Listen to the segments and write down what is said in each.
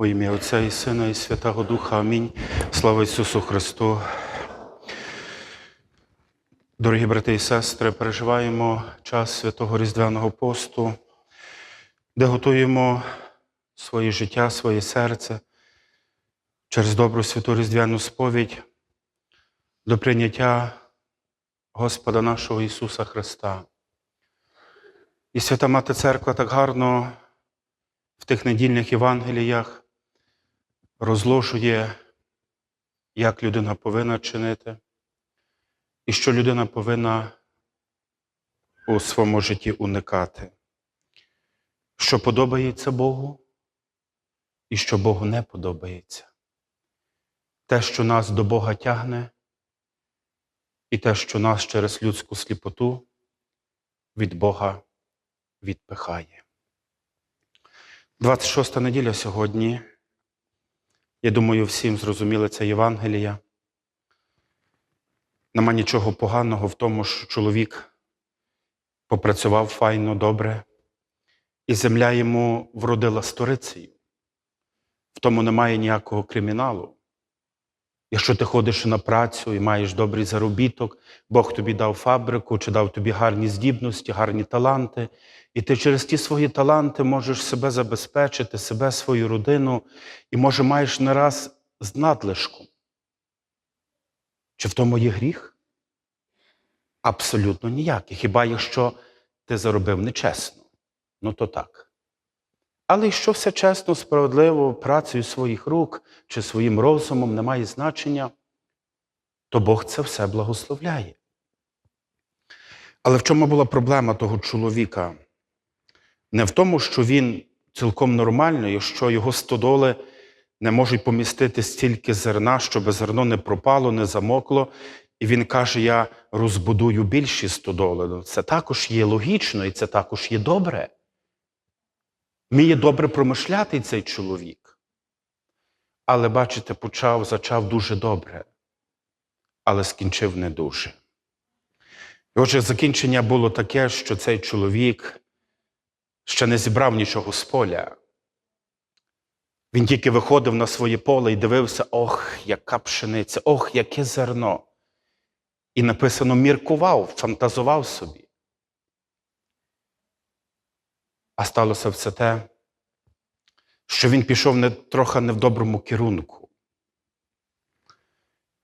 У ім'я Отця і Сина, і Святого Духа. Амінь. Слава Ісусу Христу. Дорогі брати і сестри, переживаємо час святого Різдвяного посту, де готуємо своє життя, своє серце через добру святу Різдвяну сповідь до прийняття Господа нашого Ісуса Христа. І Свята Мати Церква так гарно в тих недільних Євангеліях розложує, як людина повинна чинити, і що людина повинна у своєму житті уникати, що подобається Богу і що Богу не подобається. Те, що нас до Бога тягне, і те, що нас через людську сліпоту від Бога відпихає. 26 неділя сьогодні. Я думаю, всім зрозуміли це Євангелія. Нема нічого поганого в тому, що чоловік попрацював файно, добре, і земля йому вродила сторицею. В тому немає ніякого криміналу. Якщо ти ходиш на працю і маєш добрий заробіток, Бог тобі дав фабрику чи дав тобі гарні здібності, гарні таланти, і ти через ті свої таланти можеш себе забезпечити, себе, свою родину, і, може, маєш не раз з надлишком. Чи в тому є гріх? Абсолютно ніякий. Хіба якщо ти заробив нечесно, ну то так. Але якщо все чесно, справедливо, працею своїх рук чи своїм розумом не має значення, то Бог це все благословляє. Але в чому була проблема того чоловіка? Не в тому, що він цілком нормальний, якщо його стодоли не можуть помістити стільки зерна, щоб зерно не пропало, не замокло. І він каже: Я розбудую більші стодоли. Ну, Це також є логічно і це також є добре. Вміє добре промишляти цей чоловік. Але, бачите, почав, зачав дуже добре, але скінчив не дуже. І отже, закінчення було таке, що цей чоловік ще не зібрав нічого з поля. Він тільки виходив на своє поле і дивився: ох, яка пшениця, ох, яке зерно. І написано, міркував, фантазував собі. А сталося все те, що він пішов не, трохи не в доброму керунку.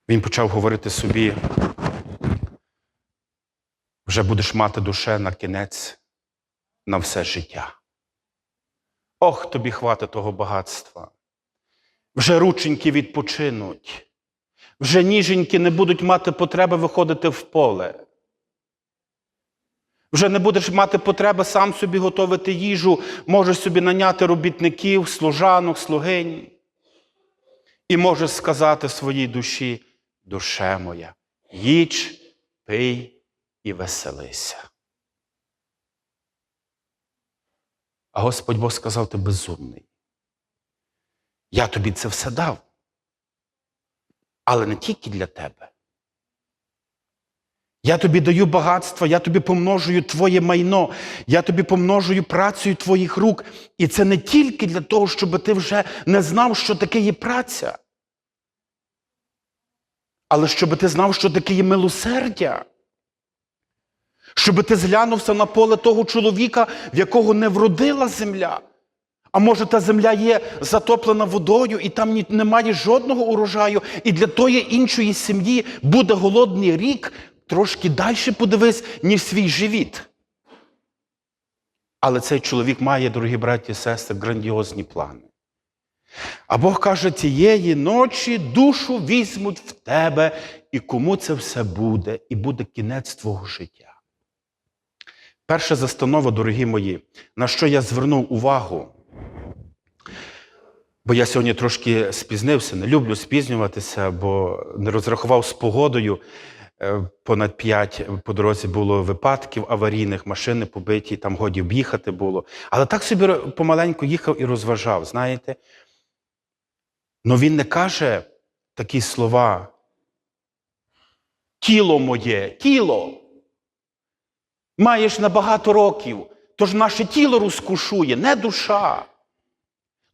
Він почав говорити собі, вже будеш мати душе на кінець на все життя. Ох, тобі хватить того багатства. Вже рученьки відпочинуть, вже ніженьки не будуть мати потреби виходити в поле. Вже не будеш мати потреби сам собі готувати їжу, можеш собі наняти робітників, служанок, слугинь. І можеш сказати своїй душі, душе моя, їж, пий і веселися. А Господь Бог сказав, ти безумний. Я тобі це все дав. Але не тільки для тебе. Я тобі даю багатство, я тобі помножую твоє майно, я тобі помножую працею твоїх рук. І це не тільки для того, щоб ти вже не знав, що таке є праця, але щоб ти знав, що таке є милосердя. Щоб ти зглянувся на поле того чоловіка, в якого не вродила земля. А може, та земля є затоплена водою, і там немає жодного урожаю, і для тої іншої сім'ї буде голодний рік, трошки далі подивись, ніж свій живіт. Але цей чоловік має, дорогі браті і сестри, грандіозні плани. А Бог каже, цієї ночі душу візьмуть в тебе, і кому це все буде, і буде кінець твого життя. Перша застанова, дорогі мої, на що я звернув увагу, бо я сьогодні трошки спізнився, не люблю спізнюватися, бо не розрахував з погодою. Е, Понад п'ять по дорозі було випадків аварійних, машини побиті, там годі об'їхати було. Але так собі помаленьку їхав і розважав, знаєте. Но він не каже такі слова. Тіло моє, тіло. Маєш на багато років, тож наше тіло розкушує, не душа.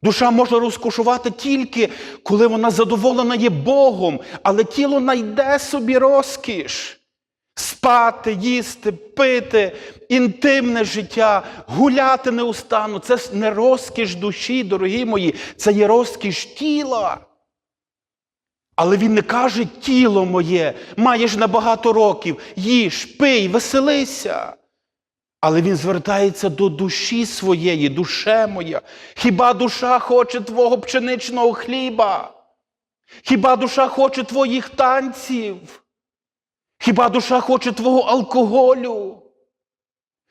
Душа може розкошувати тільки, коли вона задоволена є Богом, але тіло найде собі розкіш. Спати, їсти, пити, інтимне життя, гуляти неустанно. Це не розкіш душі, дорогі мої, це є розкіш тіла. Але він не каже тіло моє, маєш на багато років, їж, пий, веселися. Але він звертається до душі своєї, душе моя. Хіба душа хоче твого пшеничного хліба? Хіба душа хоче твоїх танців? Хіба душа хоче твого алкоголю?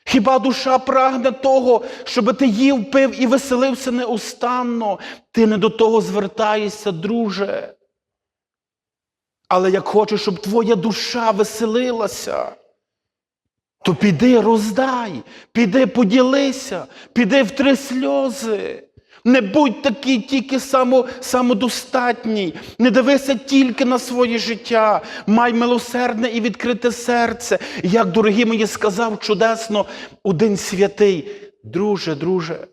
Хіба душа прагне того, щоб ти їв, пив і веселився неустанно? Ти не до того звертаєшся, друже. Але як хочеш, щоб твоя душа веселилася, то піди роздай, піди поділися, піди втри сльози. Не будь такий тільки само, самодостатній, не дивися тільки на своє життя, май милосердне і відкрите серце. Як, дорогі мої, сказав чудесно один святий, друже, друже,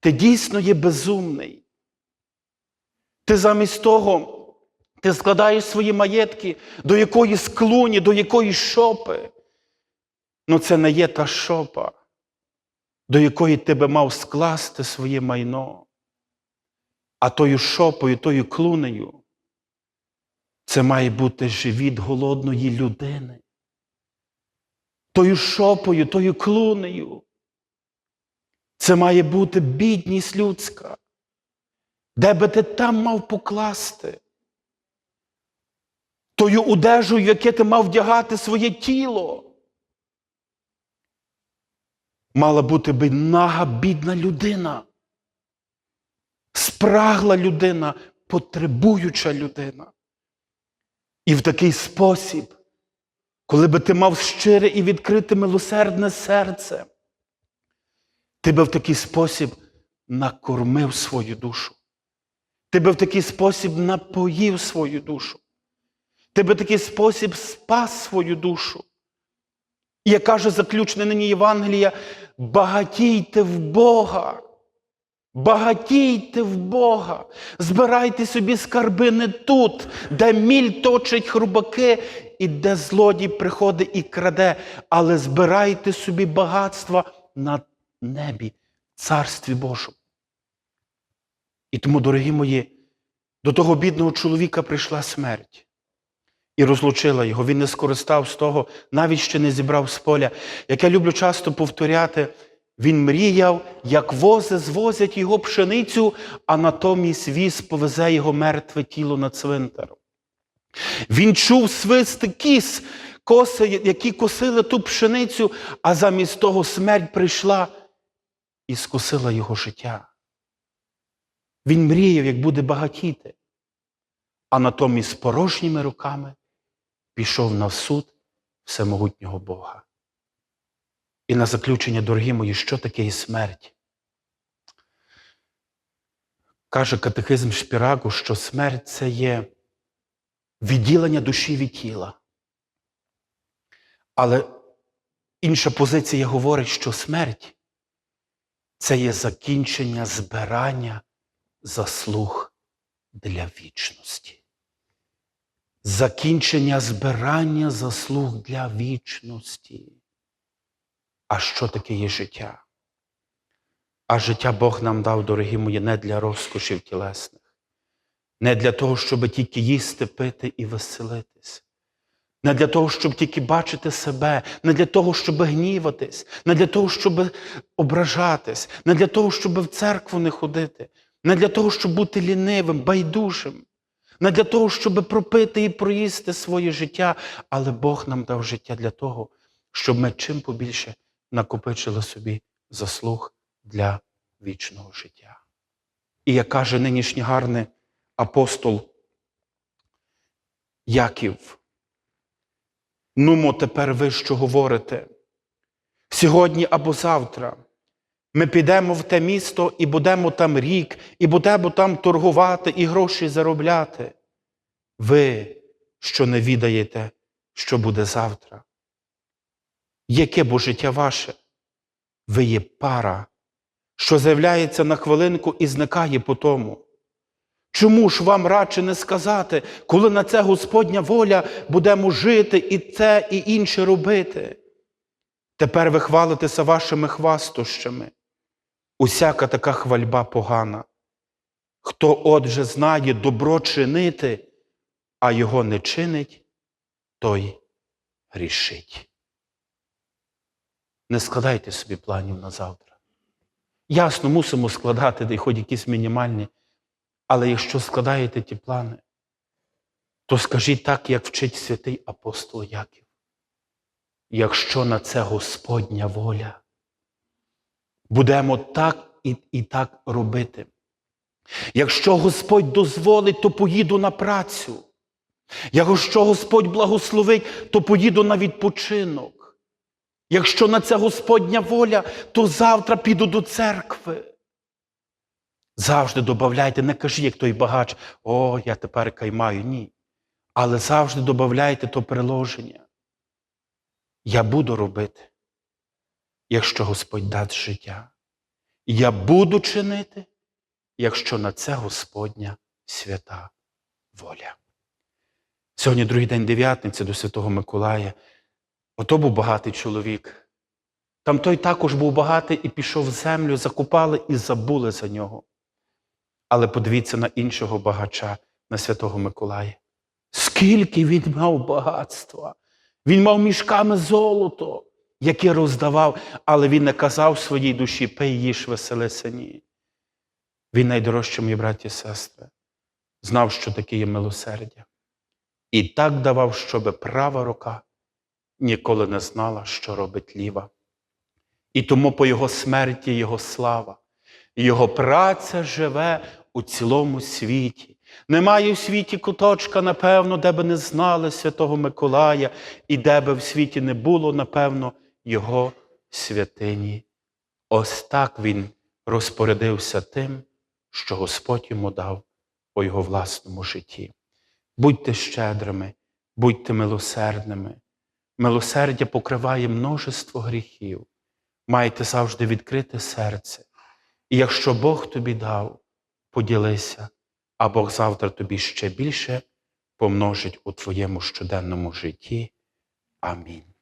ти дійсно є безумний. Ти замість того, ти складаєш свої маєтки до якоїсь клуні, до якоїсь шопи. Ну це не є та шопа, до якої ти би мав скласти своє майно. А тою шопою, тою клунею, це має бути живіт голодної людини. Тою шопою, тою клунею. Це має бути бідність людська. Де би ти там мав покласти? Тою одежею, яке ти мав вдягати своє тіло мала бути би нага бідна людина, спрагла людина, потребуюча людина. І в такий спосіб, коли би ти мав щире і відкрите милосердне серце, ти би в такий спосіб накормив свою душу. Ти би в такий спосіб напоїв свою душу. Ти би в такий спосіб спас свою душу. І як каже заключне нині Євангелія, багатійте в Бога. Багатійте в Бога, збирайте собі скарби не тут, де міль точить хрубаки і де злодій приходить і краде, але збирайте собі багатства на небі, царстві Божому. І тому, дорогі мої, до того бідного чоловіка прийшла смерть і розлучила його. Він не скористав з того, навіть ще не зібрав з поля. Як я люблю часто повторяти, він мріяв, як вози звозять його пшеницю, а натомість віз повезе його мертве тіло на цвинтар. Він чув свист кіс, коси, які косили ту пшеницю, а замість того смерть прийшла і скосила його життя. Він мріяв, як буде багатіти, а натомість порожніми руками пішов на суд всемогутнього Бога. І на заключення, дорогі мої, що таке і смерть? Каже катехизм Шпірагу, що смерть це є відділення душі від тіла. Але інша позиція говорить, що смерть це є закінчення збирання заслуг для вічності. Закінчення збирання заслуг для вічності. А що таке є життя? А життя Бог нам дав, дорогі мої, не для розкошів тілесних, не для того, щоб тільки їсти, пити і веселитись, не для того, щоб тільки бачити себе, не для того, щоб гніватись, не для того, щоб ображатись, не для того, щоб в церкву не ходити, не для того, щоб бути лінивим, байдужим, не для того, щоб пропити і проїсти своє життя, але Бог нам дав життя для того, щоб ми чим побільше накопичили собі заслуг для вічного життя. І як каже нинішній гарний апостол Яків, нумо тепер ви що говорите, сьогодні або завтра ми підемо в те місто і будемо там рік, і будемо там торгувати і гроші заробляти. Ви, що не відаєте, що буде завтра. Яке бо життя ваше? Ви є пара, що з'являється на хвилинку і зникає по тому. Чому ж вам радше не сказати, коли на це Господня воля будемо жити і це, і інше робити? Тепер ви хвалитеся вашими хвастощами. Усяка така хвальба погана. Хто отже знає добро чинити, а його не чинить, той грішить. Не складайте собі планів на завтра. Ясно, мусимо складати, де хоч якісь мінімальні. Але якщо складаєте ті плани, то скажіть так, як вчить святий апостол Яків. Якщо на це Господня воля, будемо так і, і так робити. Якщо Господь дозволить, то поїду на працю. Якщо Господь благословить, то поїду на відпочинок. Якщо на це Господня воля, то завтра піду до церкви. Завжди додавайте, не кажіть, як той багач, о, я тепер каймаю. Ні. Але завжди додавайте то приложення. Я буду робити, якщо Господь дасть життя. Я буду чинити, якщо на це Господня свята воля. Сьогодні другий день дев'ятниці до Святого Миколая. Ото був багатий чоловік. Там той також був багатий і пішов в землю, закупали і забули за нього. Але подивіться на іншого багача, на Святого Миколая. Скільки він мав багатства! Він мав мішками золото, яке роздавав, але він не казав своїй душі, пий їж, веселися, ні. Він найдорожчий, мої браті і сестри, знав, що таке є милосердя. І так давав, щоб права рука ніколи не знала, що робить ліва. І тому по його смерті його слава, його праця живе у цілому світі. Немає в світі куточка, напевно, де би не знали Святого Миколая, і де би в світі не було, напевно, його святині. Ось так він розпорядився тим, що Господь йому дав у його власному житті. Будьте щедрими, будьте милосердними. Милосердя покриває множество гріхів. Майте завжди відкрите серце. І якщо Бог тобі дав, поділися, а Бог завтра тобі ще більше помножить у твоєму щоденному житті. Амінь.